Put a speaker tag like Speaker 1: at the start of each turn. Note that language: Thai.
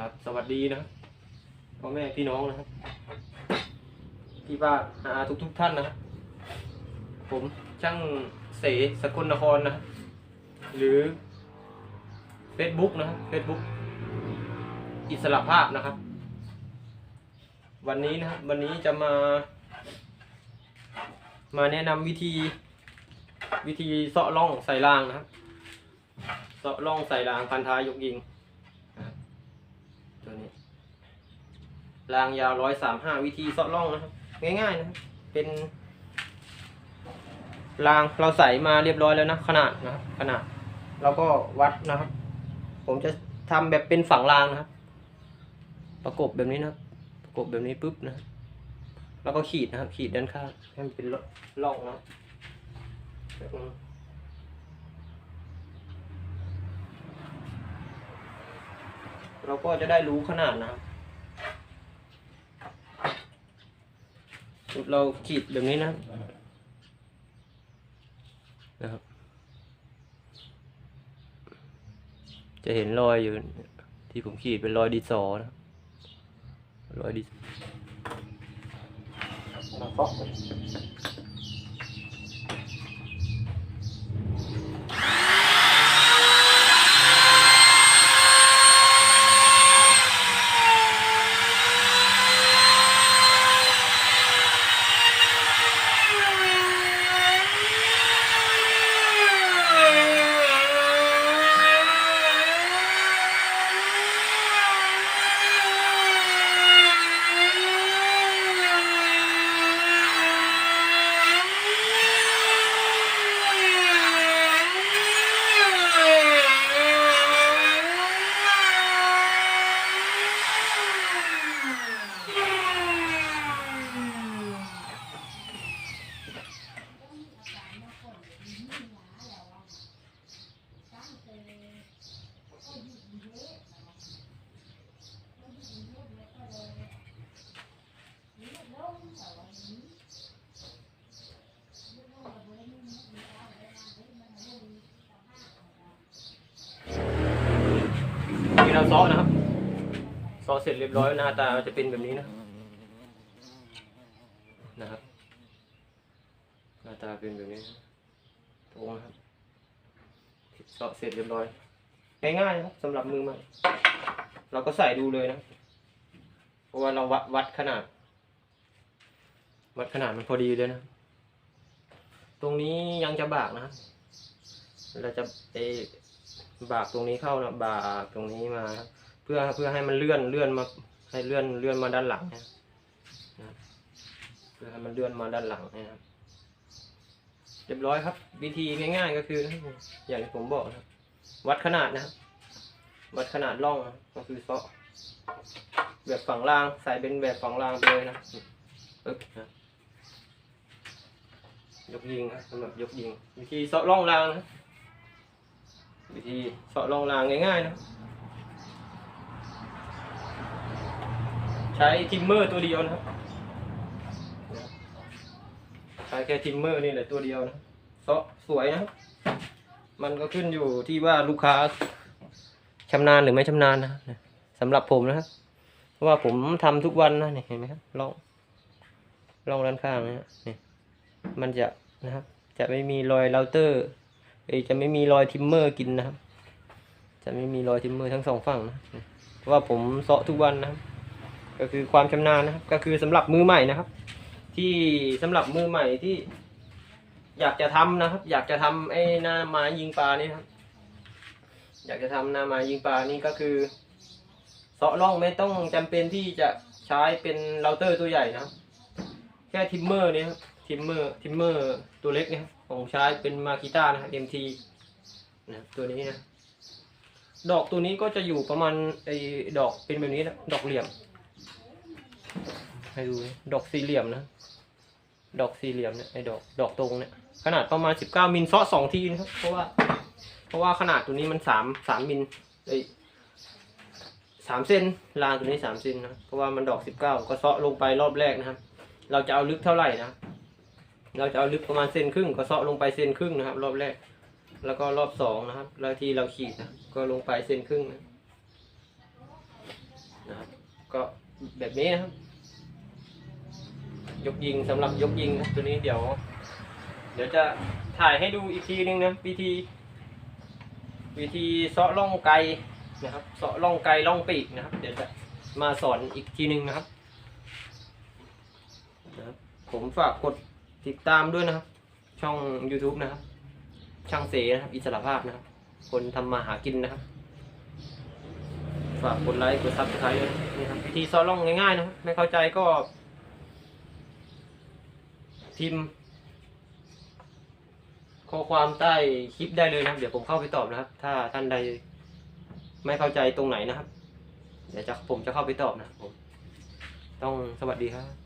Speaker 1: ครับสวัสดีนะครับพ่อแม่พี่น้องนะครับพี่ป้าอาทุกทุกท่านนะครับผมช่างเสสกลนครนะหรือ Facebook นะครับ Facebook อิสระภาพนะครับ วันนี้นะครับวันนี้จะมา มาแนะนำวิธี วิธีเสาะร่องใส่รางนะครับเสาะร่องใส่รางพันท้ายยกยิงนะครับตัวนี้ รางยาวร้อยสามห้าวิธีเสาะร่องนะครับ ง่ายๆนะครับ เป็น รางเราใส่มาเรียบร้อยแล้วนะ ขนาดนะครับขนาด เราก็วัดนะครับ ผมจะทำแบบเป็นฝั่งรางนะครับ ประกบแบบนี้นะครับประกบแบบนี้ปุ๊บนะ แล้วก็ขีดนะครับ ขีดด้านข้างให้มันเป็นร่องนะเราก็จะได้รู้ขนาดนะครับ เราขีดแบบนี้นะนะครับ จะเห็นรอยอยู่ที่ผมขีดเป็นรอยดินสอนะรอยดินมา ซอสนะครับ ซอสเสร็จเรียบร้อยหน้าตามันจะเป็นแบบนี้นะ นะครับ หน้าตาเป็นแบบนี้ตรงนะครับซอสเสร็จเรียบร้อยง่ายๆครับสำหรับมือใหม่เราก็ใส่ดูเลยนะ เพราะว่าเราวัดวัดขนาด วัดขนาดมันพอดีเลยนะ ตรงนี้ยังจะบากนะ เราจะไป บากตรงนี้เข้านะบากตรงนี้มา เพื่อเพื่อให้มันเลื่อนเลื่อนมาให้เลื่อนเลื่อนมาด้านหลังนะครับเพื่อให้มันเลื่อนมาด้านหลังนะครับเรียบร้อยครับ วิธีง่ายๆก็คือ อย่างที่ผมบอกนะวัดขนาดนะครับวัดขนาดร่องก็คือเซาะแบบฝั่งล่างใส่เป็นแบบฝั่งล่างไปเลยนะปึ๊บนะยกยิงนะสำหรับยกยิงวิธีเซาะร่องรางนะ วิธีเสาะรองรางง่ายๆนะ ใช้ทิมเมอร์ตัวเดียวนะครับ ใช้แค่ทิมเมอร์นี่แหละตัวเดียวนะเสาะสวยนะครับ มันก็ขึ้นอยู่ที่ว่าลูกค้าชำนาญหรือไม่ชำนาญนะสำหรับผมนะครับเพราะว่าผมทำทุกวันนะนี่เห็นไหมครับลองลองด้านข้างนะฮะนี่มันจะนะครับ จะไม่มีรอยเราเตอร์ เอจะไม่มีรอยทิมเมอร์กินนะครับ จะไม่มีรอยทิมเมอร์ทั้งสองฝั่งนะเพราะว่าผมเซาะทุกวันนะครับ ก็คือความชำนาญนะครับ ก็คือสำหรับมือใหม่นะครับ ที่สำหรับมือใหม่ที่ อยากจะทำนะครับ อยากจะทำไอ้หน้าไม้ยิงปลานี่ครับ อยากจะทำหน้าไม้ยิงปลานี่ก็คือเซาะร่องไม่ต้องจำเป็นที่จะใช้เป็นเราเตอร์ตัวใหญ่นะครับ แค่ทิมเมอร์นี่ครับทิมเมอร์ทิมเมอร์ตัวเล็กเนี่ยครับ ผมใช้เป็นมาคิต้านะครับ MT นะครับตัวนี้นะ ดอกตัวนี้ก็จะอยู่ประมาณไอ้ดอกเป็นแบบนี้นะดอกเหลี่ยม ให้ดูนะดอกสี่เหลี่ยมนะ ดอกสี่เหลี่ยมเนี่ยไอ้ดอกดอกตรงเนี่ย ขนาดประมาณสิบเก้ามิลเซาะสองทีนะครับ เพราะว่า เพราะว่าขนาดตัวนี้มันสามสามมิลไอ้สามเซนรางตัวนี้สามเซนนะ เพราะว่ามันดอกสิบเก้าก็เซาะลงไปรอบแรกนะครับ เราจะเอาลึกเท่าไหร่นะ เราจะเอาลึกประมาณเซนครึ่งก็เซาะลงไปเซนครึ่งนะครับ รอบแรก แล้วก็รอบสองนะครับ แล้วที่เราขีดนะก็ลงไปเซนครึ่งนะนะครับ ก็แบบนี้นะครับ ยกยิงสำหรับยกยิงครับตัวนี้เดี๋ยว เดี๋ยวจะถ่ายให้ดูอีกทีนึงนะวิธี วิธีเซาะล่องไกลนะครับเซาะล่องไกลล่องปีกนะครับ เดี๋ยวจะมาสอนอีกทีนึงนะครับ ผมฝากกด ติดตามด้วยนะครับ ช่อง YouTube นะครับ ช่างเสนะครับ อิสระภาพนะครับ คนทำมาหากินนะครับ ฝากกดไลค์กดซับสไครต์ด้วยนี่ครับวิธีซาะล่องง่ายๆนะครับ ไม่เข้าใจก็ พิมพ์ข้อความใต้คลิปได้เลยนะครับ เดี๋ยวผมเข้าไปตอบนะครับ ถ้าท่านใดไม่เข้าใจตรงไหนนะครับ เดี๋ยวจะผมจะเข้าไปตอบนะครับผม ต้องสวัสดีครับ